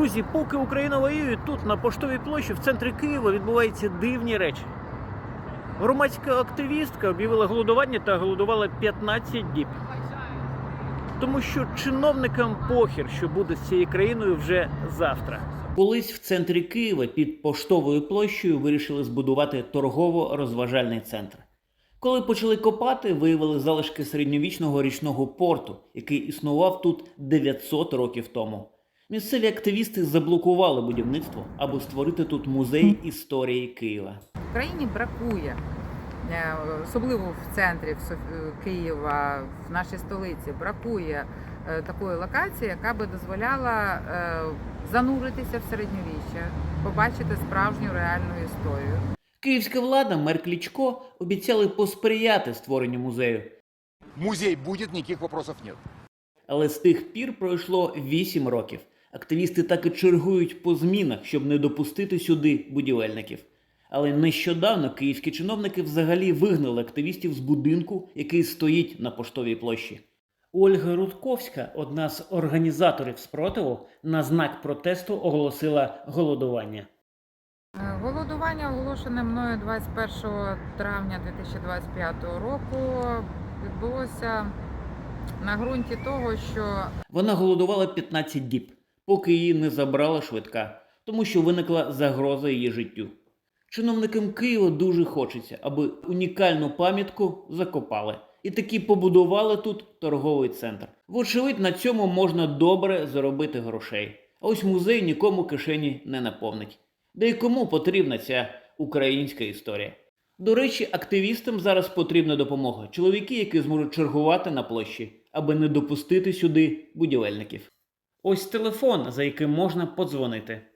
Друзі, поки Україна воює, тут на поштовій площі в центрі Києва відбуваються дивні речі. Громадська активістка об'явила голодування та голодувала 15 діб. Тому що чиновникам похір, що буде з цією країною вже завтра. Колись в центрі Києва під поштовою площею вирішили збудувати торгово-розважальний центр. Коли почали копати, виявили залишки середньовічного річного порту, який існував тут 900 років тому. Місцеві активісти заблокували будівництво, аби створити тут музей історії Києва. В країні бракує, е, особливо в центрі в Соф- Києва, в нашій столиці, бракує е, такої локації, яка би дозволяла е, зануритися в середньовіччя, побачити справжню реальну історію. Київська влада, мер Клічко, обіцяли посприяти створенню музею. Музей будет, никаких вопросов нет. Але з тих пір пройшло 8 років. Активісти так і чергують по змінах, щоб не допустити сюди будівельників. Але нещодавно київські чиновники взагалі вигнали активістів з будинку, який стоїть на поштовій площі. Ольга Рудковська, одна з організаторів спротиву, на знак протесту оголосила голодування. Е, Голодування оголошене мною 21 травня 2025 року відбулося на ґрунті того, що Вона голодувала 15 діб, поки її не забрала швидка, тому що виникла загроза її життю. Чиновникам Києва дуже хочеться, аби унікальну пам'ятку закопали. І таки побудували тут торговий центр. Вочевидь, на цьому можна добре заробити грошей. А ось музей нікому кишені не наповнить. Да й кому потрібна ця українська історія. До речі, активістам зараз потрібна допомога. Чоловіки, які зможуть чергувати на площі, аби не допустити сюди будівельників. Ось телефон, за яким можна подзвонити.